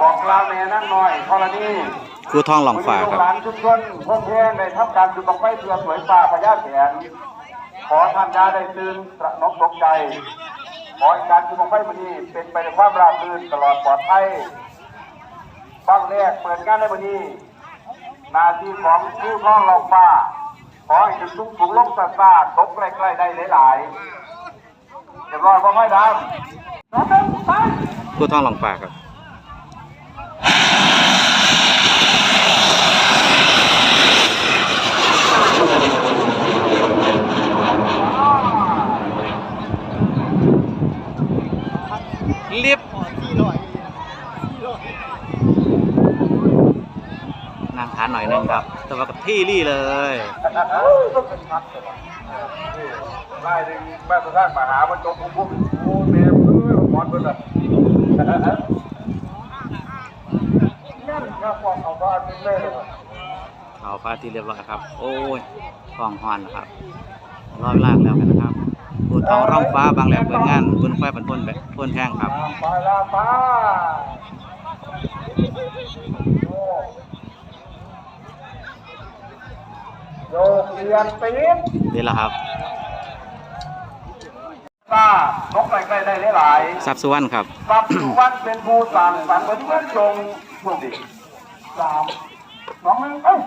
บอกกล่าวแม่นั่งหน่อยกรณีครูทองหลองฟ้าครับหลานชุมชนเพื่อนเพื่อนได้ทำการจุดบังไฟเพื่อสวยฟ้าพญาแถนขอท่านยาได้ตื่นตระหนกตกใจ ขอให้การจุดบังไฟวันนี้เป็นไปในความราบรื่นตลอดปลอดภัยบ้างแรกเปิดงานในวันนี้หนาทีของผู้ท้องเราฟ้าขอให้ถึงทุกถุงลงซาซาตกใกล้ๆได้หลายๆเรียบร้อยพ่อไม่ดำน้องเป็นไปครูทองหลองฟ้าครับ ลิฟต์นั่งทานหน่อยนึงครับ แต่ว่ากับที่รี่เลยไล่ดึงแม่สุดท้ายมาหาบรรจบผมพุ่มโอ้เมมเอ้ยหมอนเพิ่นอะนั่นก็ฟองเขาบ้านนี่เลยเขาฟ้าที่เรียบร้อยครับ โอ้ยฟองฮอนนะครับร้อเวลาแล้วกันนะครับครูทองร่องฟ้าบางแหลมเปิดงานบนไฟบรรทุนแบบพ่นแท่งครับไปละ โยกเรียนปีนนี่แหละครับป้านกไก่ได้หลายทรัพย์สุวรรณครับๆรับสุวรรณเป็นผู้สั่งสรรค์เหมือนเพื่อนจงพวกดิสามสองหนึ่งเอ้ย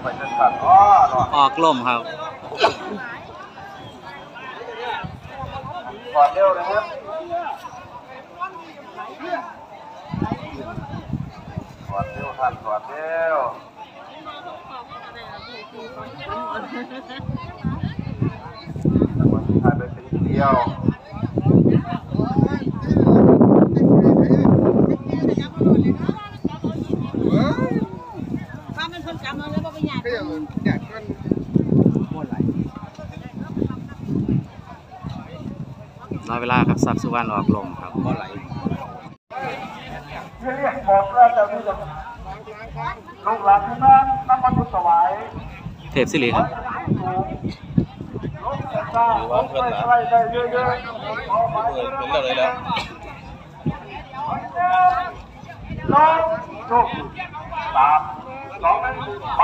ไปจนขัดอ้อหนอ ออก ล่มครับกอดเร็วนะครับกอดเร็วท่านกอดเร็ววันที่ถ่ายไปเป็นเดียวถ้ามันคนจำมันแล้วว่าเป็นหยาด รอเวลาครับทรัพย์สุวรรณออกลมครับก็ไหลที่เรียกบอกแล้วจะมีจะลูกหลานที่นั่นนำมาทุถวายเทพสิริครับลงแต่ซ่าลงไปใกล้ได้เยอะๆเอาไปเรื่อยๆเลยแล้วลงจุกสามสองหนึ่งไป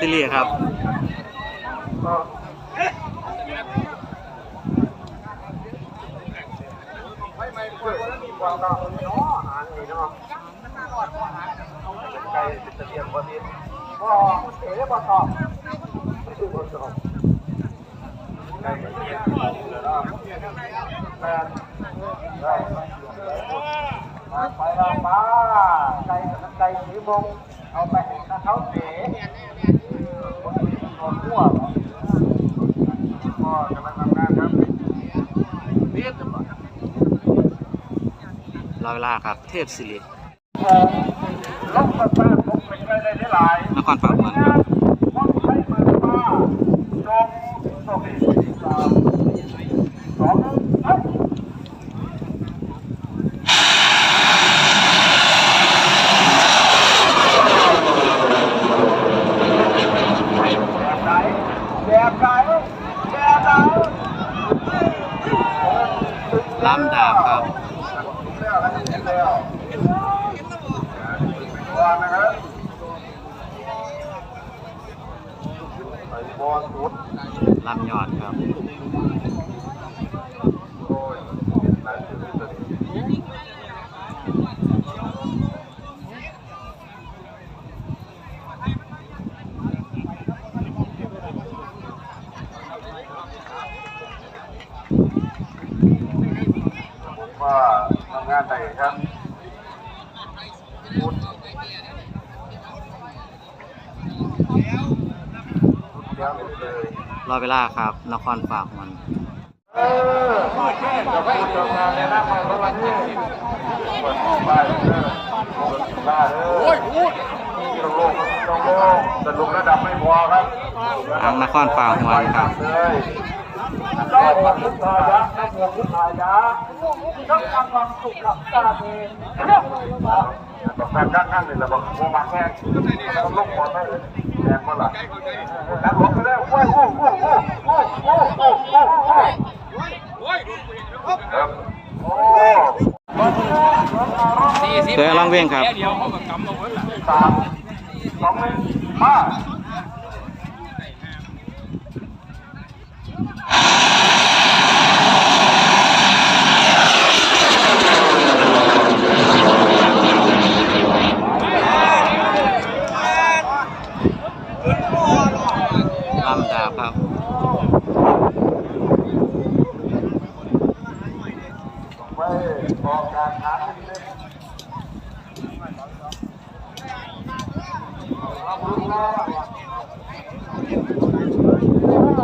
สิริครับ ไม่ไม่เพื่อนมีความรักเนาะอาหารนี่เนาะไก่เป็นตะเกียบพอดีก็เอ๋บ่ตอบบ่ตอบ ไปมาไปลาไก่กับไก่สีมงเอาไปให้เขาเสียคนคนทั่วก็กำลังทำงานครับเรียบร้อยรอเวลาครับ เทพสิริลบมาสร้างลบเป็นไปได้หลายนครฝากมันครับ รอเวลาครับ นครฝากมันสนุกระดับไม่พอครับทางนครฝากมันครับเราปัจจุบันนะนักบวชพุทธายะต้องทำความสุขหลับตาเองเรื่องอะไรบ้างแบบนั้นนั่นเลยแหละบอกโมมาแค่ต้องลงหมดได้เลย แรงมาละนักบวชก็ได้โอ้ยโอ้โอ้โอ้โอ้โอ้โอ้โอ้โอ้ครับโอ้เคยลองเว้งครับสามสองหนึ่งมา ลำดาบครับ ไปออกการหาที่เล่นเอาบุญมาโอ้โห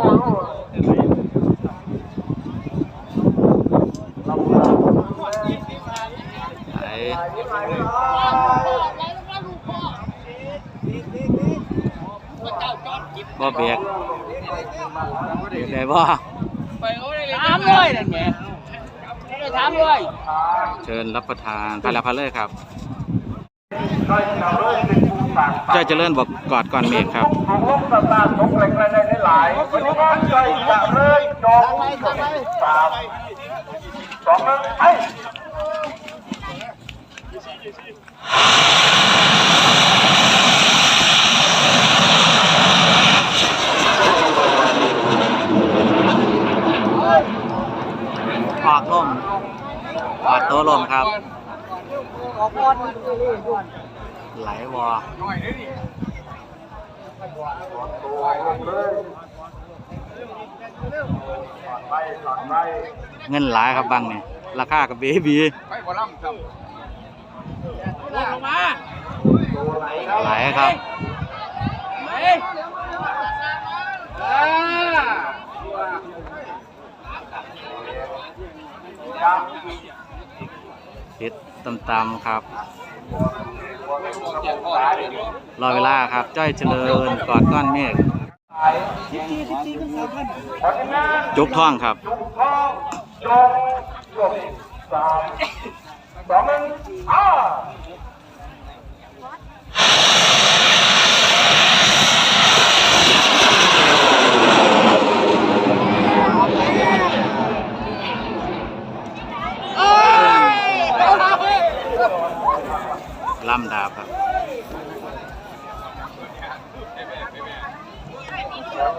ไหน บ่เบียกเบียกได้บ่ถามเลยนั่นแหละไม่ได้ถามเลยเชิญรับประทานพาลาพาเลยครับได้เราเลยเป็นผู้ต่างจ้อยเจริญบอกกอดก่อนเมฆครับของลมตาตาตกแรงๆได้หลายวันนี้ก็ใจจะเลยจองสามสองหนึ่งไป ออกลมออก โต้ลมครับ ไหลวอเงินหลายครับบังเนี่ยราคากับเบบีลาไหลครับ เฮ้ยอ่ายังติดตำๆครับ รอเวลาครับ จ้อยเจริญกอดก้อนเมฆจุกท่องครับจุกทองจงจบสามสองหนึ่งอ้า ล่ำดาบครับ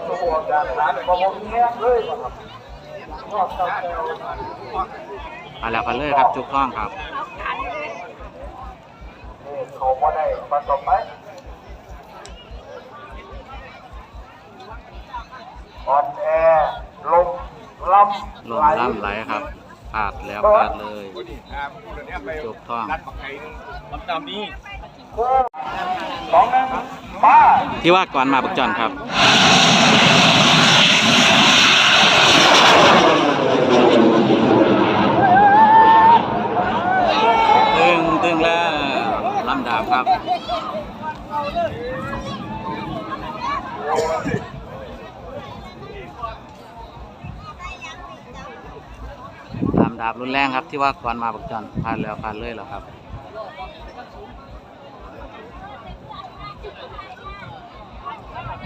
ตัวจากร้านประมงเงี้ยเลยครับนอกจากพาลาพาเลยครับจุกท่องครับเขาไม่ได้ประสบไหมอ่อนแอลมลำลมล่ำไหลครับพลาดแล้วพลาดเลยจุกท่องสองหนึ่งมาที่ว่าก่อนมาบักจอนครับตึงตึงแล้วลำดาบครับ ลำ ดาบรุนแรงครับที่ว่าก่อนมาบักจอนพานแล้วพานเลยแล้วครับ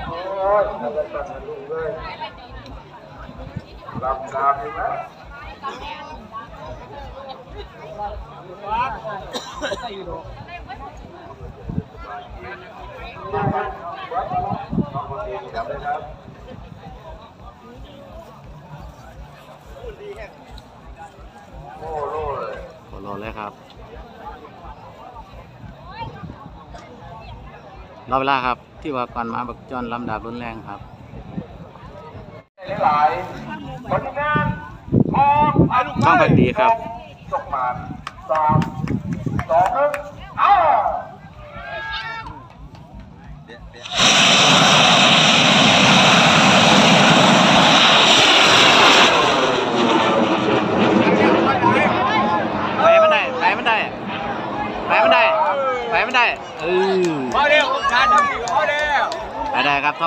โอ้ยน่าจะตัดลูกเลยลำดาบเห็นไหม โอ้โหเลยโคโลเลยครับ รอเวลาครับ ที่ว่าก่อนมาบักจอนลำดาบรุนแรงครับ หลายผลงานทองอันต้องไปดีครับจกมาสามสองหนึ่งอ้า เออ พอเร็วชาติดีพอเร็ว ไปได้ครับท่องพักดีครับ ใจสั่นไปวะเออมีมอสมีมาล่ำแบกตัวไปไม่เชื่อได้เฮ้ย เช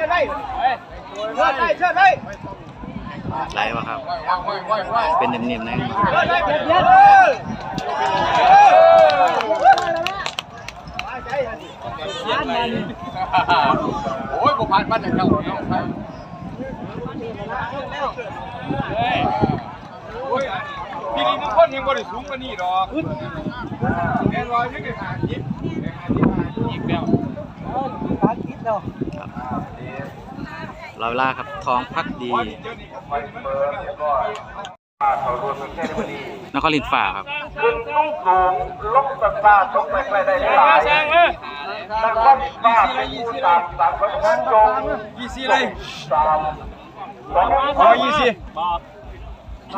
ื่อได้เชื่อไหลวะครับว่างว่างว่างว่างเป็นเนิ่มๆนะเชื่อได้เบียดเบียดโอ้ยบุพานบ้านหนเนาะโอ้ย พี่นี่ทุกคนยังบริสุทธิ์กว่านี่หรอกแน่นอนไม่ได้หาจิตอีกแล้วรอเวลาครับทองพักดีไปเปิดแล้วก็ป้าเขารวมเป็นแค่ในวันนี้นครลินฟ้าครับขึ้นสูงสูงลงต่างๆตกไปไปได้หลายนักวัดป้าเป็นผู้ตามตามพระพุทธองค์ยี่สิเลยตามสองขอยี่สิที่ ร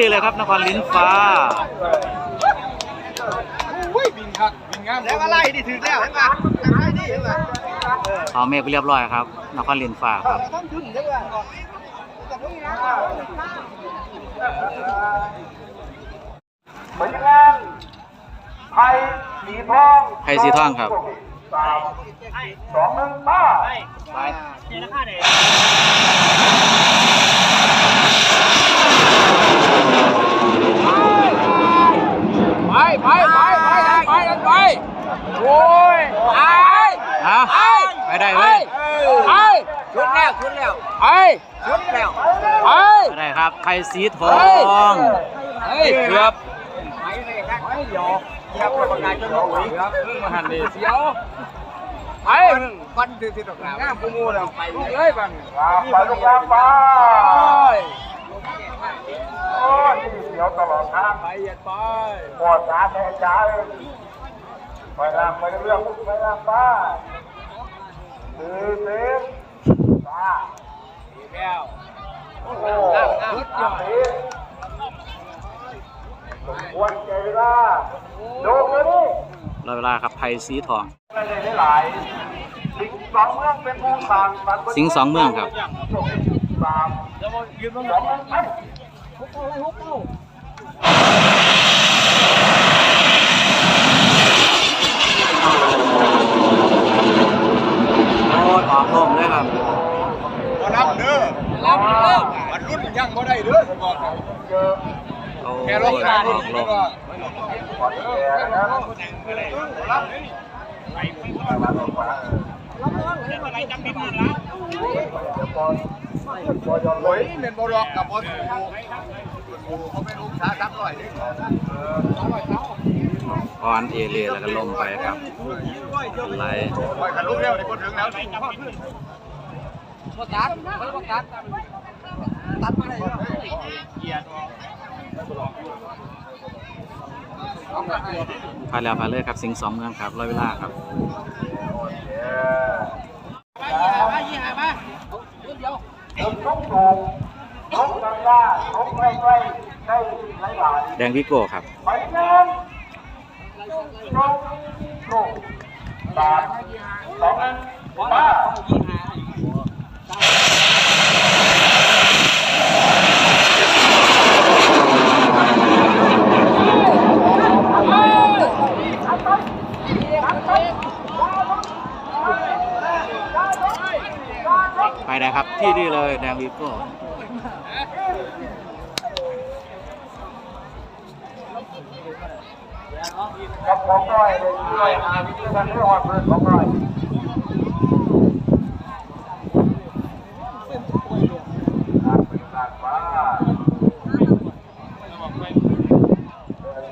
ี่เลยครับนครลินฟ้าอุ้ยบินครับบินงามแล้วอะไรดิถึงแล้วเห็นป่ะอะไรดิเห็นป่ะเอาเมฆไปเรียบร้อยครับนครลินฟ้าครับเหมื อนงานไทยสีทองไทยสีทองครับสามสองหนึ่งป้าไปไปไปไปไปไปโอ้ยไปอะไปได้เลยไปชุดแล้วชุดแล้วไปชุดแล้วไปไปได้ครับไทยสีทองเฮ้ยเกือบไปเลยครับไป เดียวเดี๋ยวประกาศจนหมดเกือบเพิ่งมาหันเลยเสียวไปฟันถือสิดอกหนาวงามกูงูแล้วไปเลยบังไปลูกน้ำป้าโอ้ยเดียวตลอดทางไปยันไปปวดขาแทนใจไปล่างไปเรื่องไปล่างป้าตื่นเต้นป้าดีแล้วโอ้โหสุดยอดสม ควรใจเวลาดูเลยดิรอเวลาครับไทยสีทองอะไรได้หลายสิงสองเมืองเป็นผู้ต่างสรรค์สิงห์สองเมืองครับสามแล้วมันยืนมันสองเมืองไปโอ้ยออกลมเลยครับมารับเด้อรับเด้อมันรุ่นยังบ่ได้เด้อบอก เอโอ้ยแค่อรอถกการลนี่มก็ก่อนแก่นะครับรับนี่อะไรจำผิดมาแล้วเดี๋ยวก่อนพอยอนโอ้ยเล่นบอลกับบอลถูเขาไม่รู้ช้าซับหน่อยออนเอเรียแล้วก็ลมไปครับไหลปล่อยกันลูกเร็วในคนถึงแล้วนี่ตัดไม่องตัดตัดมาเลยเกียร์ พาแล้วพาเลยครับสิงสองเมืองครับร้อเวลาครับมต้องถูกต้องทำได้ต้องใกล้ใกล้ใกล้หลายแดงพิโก้ครับไปงานต้องถูกสามสองหนึ่งป้า ไปนะครับ ที่นี่เลยแดงวีโก้ครับของน้อยเลยน้วยหาวิธีการที่อ่อนเพื่อนของน้อยการบริการป้า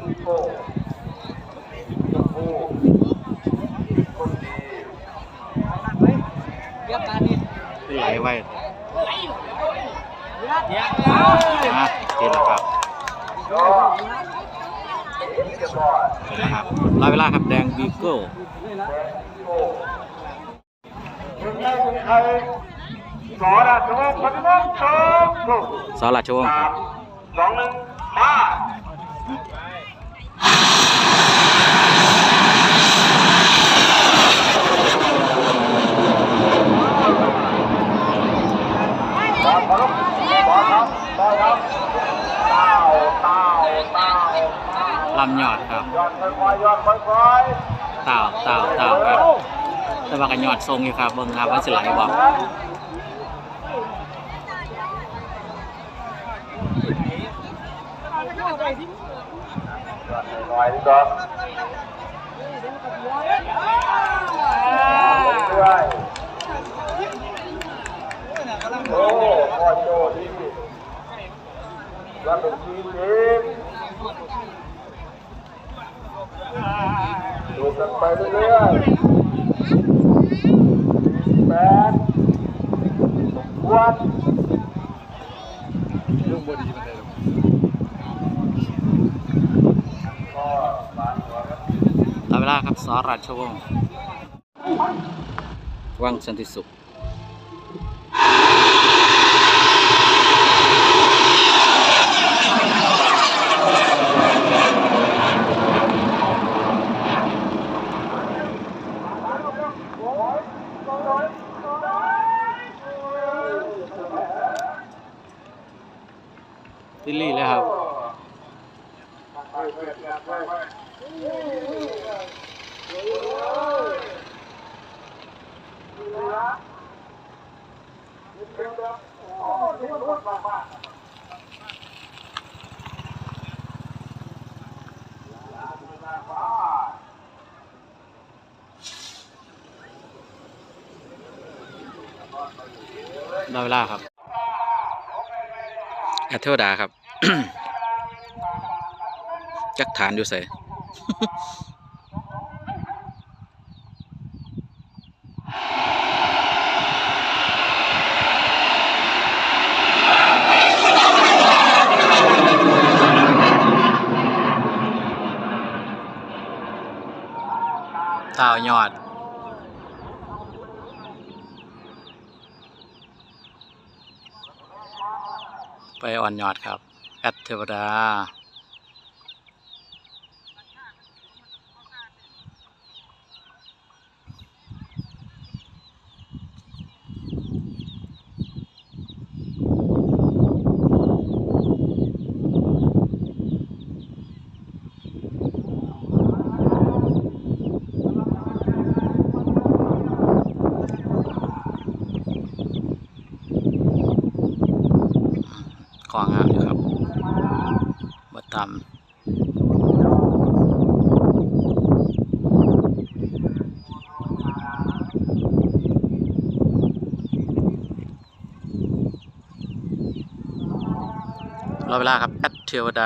พี่โก้ชมพู่คนดี ไหลไว้ เดี๋ยว นะทีละครับ ยอดเอ็นเรียบร้อย นะครับรอ เวลาครับแดงพิโก้แดงพี่โก้ถึงได้ถึงใครสอราชวงศ์พัฒนาชมถูกสราชวงศ์คสารัมบสองหนึ่งมา บอลครับบอลครับบอลครับเต้าเต้าเต้า ลำยอดครับต่อต่อยเต่าเต่าเต่าครับแต่ว่ากันยอดทรงอยู่ครับเบิ่งครับว่าสิไหลบ่หน่อยดีกว่าเรื่อยโอ้พ่อโจดีรับเป็นทีมเอง ดูกันไปเรื่อยๆแปดวรลูกบดีมันได้หรอก็บครับตามเวลาครับสราชวงศ์วังสันติสุข ติลลี่เลยครับ ได้เวลาครับแอตเทวดาครับ จักฐานอยู่ใส่ต่าวยอดไปอ่อนยอดครับ แอดเทวดา กองงามอยู่ครับบัตามรอ เวลาครับแอดเทวดา